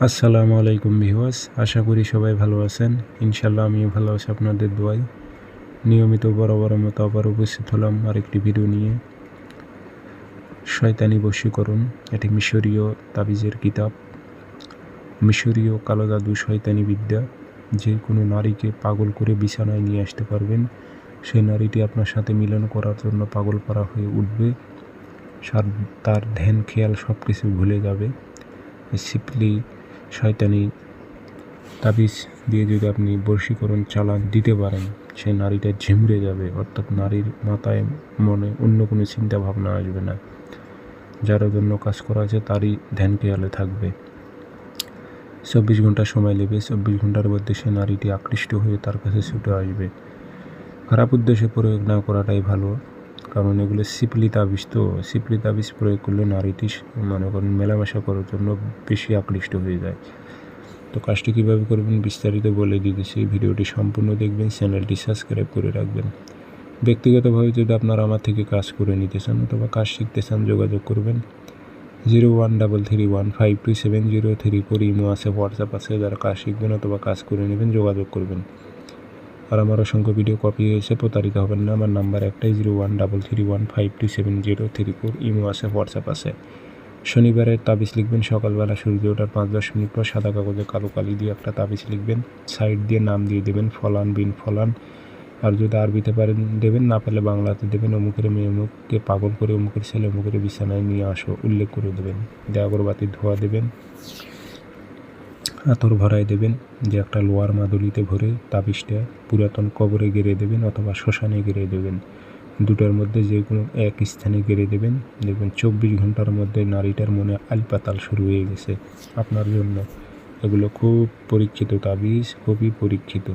আসসালামু আলাইকুম ভিউয়ার্স, আশা করি সবাই ভালো আছেন। ইনশাল্লাহ আমিও ভালো আছি আপনাদের দোয়াই নিয়মিত বরাবরের মতো আবার উপস্থিত হলাম আরেকটি ভিডিও নিয়ে। শয়তানি বশীকরণ, এটি মিশরীয় তাবিজের কিতাব। মিশরীয় কালো জাদু শয়তানি বিদ্যা, যে কোনো নারীকে পাগল করে বিছানায় নিয়ে আসতে পারবেন। সেই নারীটি আপনার সাথে মিলন করার জন্য পাগল করা হয়ে উঠবে। তার ধ্যান, খেয়াল সব কিছু ভুলে যাবে। সিপলি শয়তানি তাবিজ দিয়ে যদি আপনি বর্ষীকরণ চালান দিতে পারেন, সে নারীটা ঝিমড়ে যাবে, অর্থাৎ নারীর মাথায়, মনে অন্য কোনো চিন্তা ভাবনা আসবে না। যার জন্য কাজ করা আছে তারই ধ্যান খেয়ালে থাকবে। চব্বিশ ঘণ্টা সময় নেবে, চব্বিশ ঘণ্টার মধ্যে সে নারীটি আকৃষ্ট হয়ে তার কাছে ছুটে আসবে। খারাপ উদ্দেশ্যে প্রয়োগ না করাটাই ভালো। কারণ এগুলো সিপলি তাবিজ তো সিপলি তাবিজ প্রয়োগ করলে নারীটি মনে করেন মেলামেশা করার জন্য বেশি আকৃষ্ট হয়ে যায়। তো কাজটি কীভাবে করবেন বিস্তারিত বলে দিতেছি। ভিডিওটি সম্পূর্ণ দেখবেন, চ্যানেলটি সাবস্ক্রাইব করে রাখবেন। ব্যক্তিগতভাবে যদি আপনারা আমার থেকে কাজ করে নিতে চান অথবা কাজ শিখতে চান, যোগাযোগ করবেন। Zero one double three one five two seven zero three four Imo আছে, হোয়াটসঅ্যাপ আছে। যারা কাজ শিখবেন অথবা কাজ করে নেবেন, যোগাযোগ করবেন। আর আমার অসংখ্য ভিডিও কপি হয়েছে, প্রতারিত হবেন না। আমার নাম্বার একটাই zero one double three one five two seven zero three four Imo আছে হোয়াটসঅ্যাপ আছে। শনিবারের তাবিজ লিখবেন, সকালবেলা সূর্য ওঠার পাঁচ দশ মিনিট পর সাদা কাগজে কালো কালি দিয়ে একটা তাবিজ লিখবেন সাইড দিয়ে নাম দিয়ে দেবেন, ফলান বিন ফলান। আর যদি আরবিতে পারেন, দেবেন, না পারলে বাংলাতে দেবেন, অমুকের মেয়ে অমুককে পাগল করে অমুকের ছেলে অমুকের বিছানায় নিয়ে আসো, উল্লেখ করে দেবেন। দিয়ে আগরবাতি ধোয়া দেবেন। আতর ভরায় দেবেন, যে একটা লোয়ার মাদুলিতে ভরে তাবিজটা পুরাতন কবরে গেড়ে দেবেন অথবা শ্মশানে গেড়ে দেবেন। দুটার মধ্যে যে কোনো এক স্থানে গেড়ে দেবেন। দেখবেন চব্বিশ ঘণ্টার মধ্যে নারীটার মনে আলপাতাল শুরু হয়ে গেছে। আপনার জন্য এগুলো খুব পরীক্ষিত তাবিজ, খুবই পরীক্ষিত।